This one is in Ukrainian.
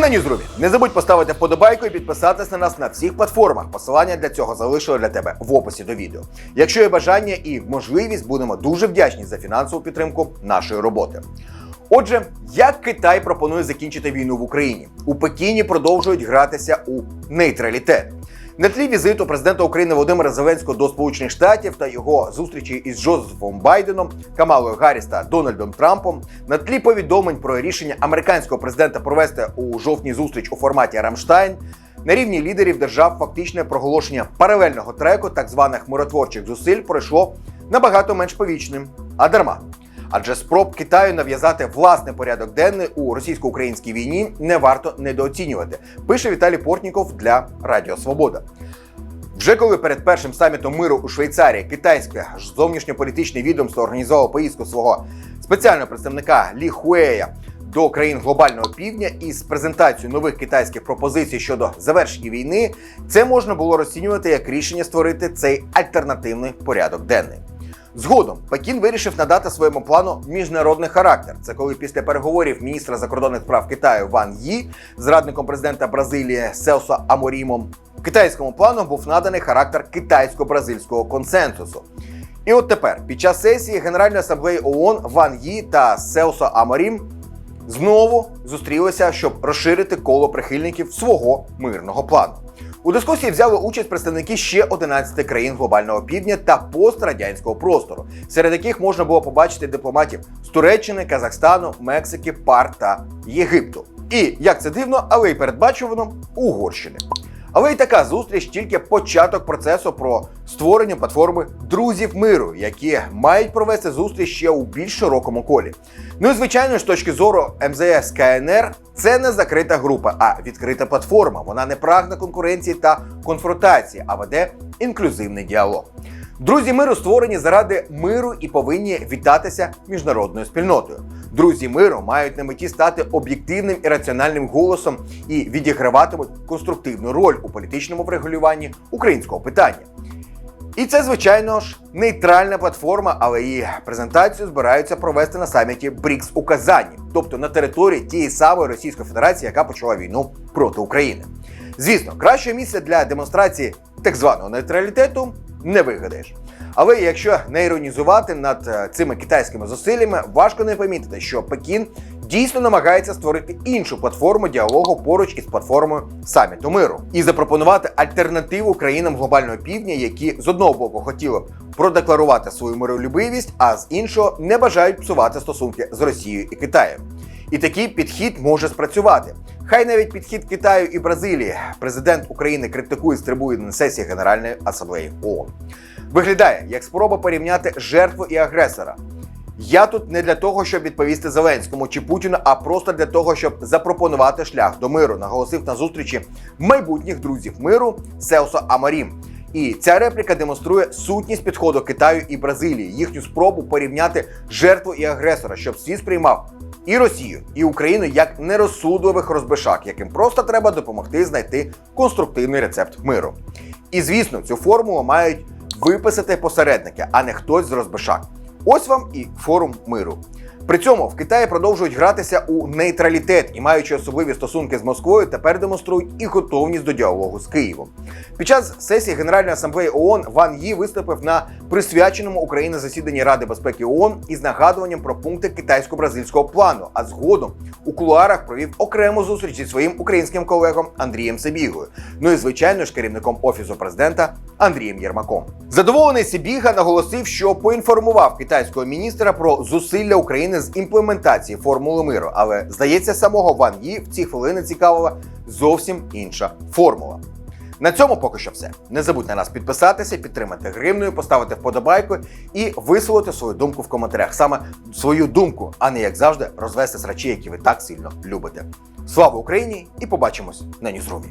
на Ньюзрумі. Не забудь поставити вподобайку і підписатись на нас на всіх платформах. Посилання для цього залишили для тебе в описі до відео. Якщо є бажання і можливість, будемо дуже вдячні за фінансову підтримку нашої роботи. Отже, як Китай пропонує закінчити війну в Україні? У Пекіні продовжують гратися у нейтралітет. На тлі візиту президента України Володимира Зеленського до Сполучених Штатів та його зустрічі із Джозефом Байденом, Камалою Гарріс та Дональдом Трампом, на тлі повідомлень про рішення американського президента провести у жовтні зустріч у форматі Рамштайн. На рівні лідерів держав фактичне проголошення паралельного треку так званих миротворчих зусиль пройшло набагато менш повічним, а дарма. Адже спроб Китаю нав'язати власний порядок денний у російсько-українській війні не варто недооцінювати. Пише Віталій Портніков для Радіо Свобода. Вже коли перед першим самітом миру у Швейцарії китайське зовнішньополітичне відомство організувало поїздку свого спеціального представника Лі Хуея до країн глобального півдня із презентацією нових китайських пропозицій щодо завершення війни, це можна було розцінювати як рішення створити цей альтернативний порядок денний. Згодом Пекін вирішив надати своєму плану міжнародний характер. Це коли після переговорів міністра закордонних справ Китаю Ван Ї з радником президента Бразилії Селсо Аморімом китайському плану був наданий характер китайсько-бразильського консенсусу. І от тепер, під час сесії Генеральної асамблеї ООН Ван Ї та Селсо Аморім знову зустрілися, щоб розширити коло прихильників свого мирного плану. У дискусії взяли участь представники ще 11 країн глобального півдня та пострадянського простору, серед яких можна було побачити дипломатів з Туреччини, Казахстану, Мексики, Пар та Єгипту. І як це дивно, але й передбачувано Угорщини. Але й така зустріч тільки початок процесу про створення платформи друзів миру, які мають провести зустріч ще у більш широкому колі. Ну і звичайно, з точки зору МЗС КНР, це не закрита група, а відкрита платформа. Вона не прагне конкуренції та конфронтації, а веде інклюзивний діалог. Друзі миру створені заради миру і повинні вітатися міжнародною спільнотою. Друзі миру мають на меті стати об'єктивним і раціональним голосом і відіграватимуть конструктивну роль у політичному врегулюванні українського питання. І це, звичайно ж, нейтральна платформа, але її презентацію збираються провести на саміті БРІКС у Казані, тобто на території тієї самої Російської Федерації, яка почала війну проти України. Звісно, краще місце для демонстрації так званого нейтралітету не вигадаєш. Але якщо не іронізувати над е, цими китайськими зусиллями, важко не помітити, що Пекін дійсно намагається створити іншу платформу діалогу поруч із платформою саміту миру і запропонувати альтернативу країнам глобального півдня, які з одного боку хотіли б продекларувати свою миролюбивість, а з іншого не бажають псувати стосунки з Росією і Китаєм. І такий підхід може спрацювати. Хай навіть підхід Китаю і Бразилії президент України критикує з трибуни на сесії Генеральної асамблеї ООН. Виглядає як спроба порівняти жертву і агресора. Я тут не для того, щоб відповісти Зеленському чи Путіну, а просто для того, щоб запропонувати шлях до миру, наголосив на зустрічі майбутніх друзів миру Сеосо Амарім. І ця репліка демонструє сутність підходу Китаю і Бразилії, їхню спробу порівняти жертву і агресора, щоб світ сприймав і Росію, і Україну як нерозсудливих розбишак, яким просто треба допомогти знайти конструктивний рецепт миру. І звісно, цю формулу мають виписати посередники, а не хтось з розбишак. Ось вам і форум миру. При цьому в Китаї продовжують гратися у нейтралітет і, маючи особливі стосунки з Москвою, тепер демонструють і готовність до діалогу з Києвом. Під час сесії Генеральної асамблеї ООН Ван Ї виступив на присвяченому Україні засіданні Ради безпеки ООН із нагадуванням про пункти китайсько-бразильського плану. А згодом у кулуарах провів окрему зустріч зі своїм українським колегом Андрієм Сибігою. Ну і звичайно ж керівником офісу президента Андрієм Єрмаком. Задоволений Сибіга наголосив, що поінформував китайського міністра про зусилля України з імплементації формули миру. Але здається, самого Ван Ї в ці хвилини цікавила зовсім інша формула. На цьому поки що все. Не забудь на нас підписатися, підтримати гривною, поставити вподобайку і висловити свою думку в коментарях. Саме свою думку, а не як завжди, розвести срачі, які ви так сильно любите. Слава Україні! І побачимось на Ньюзрумі!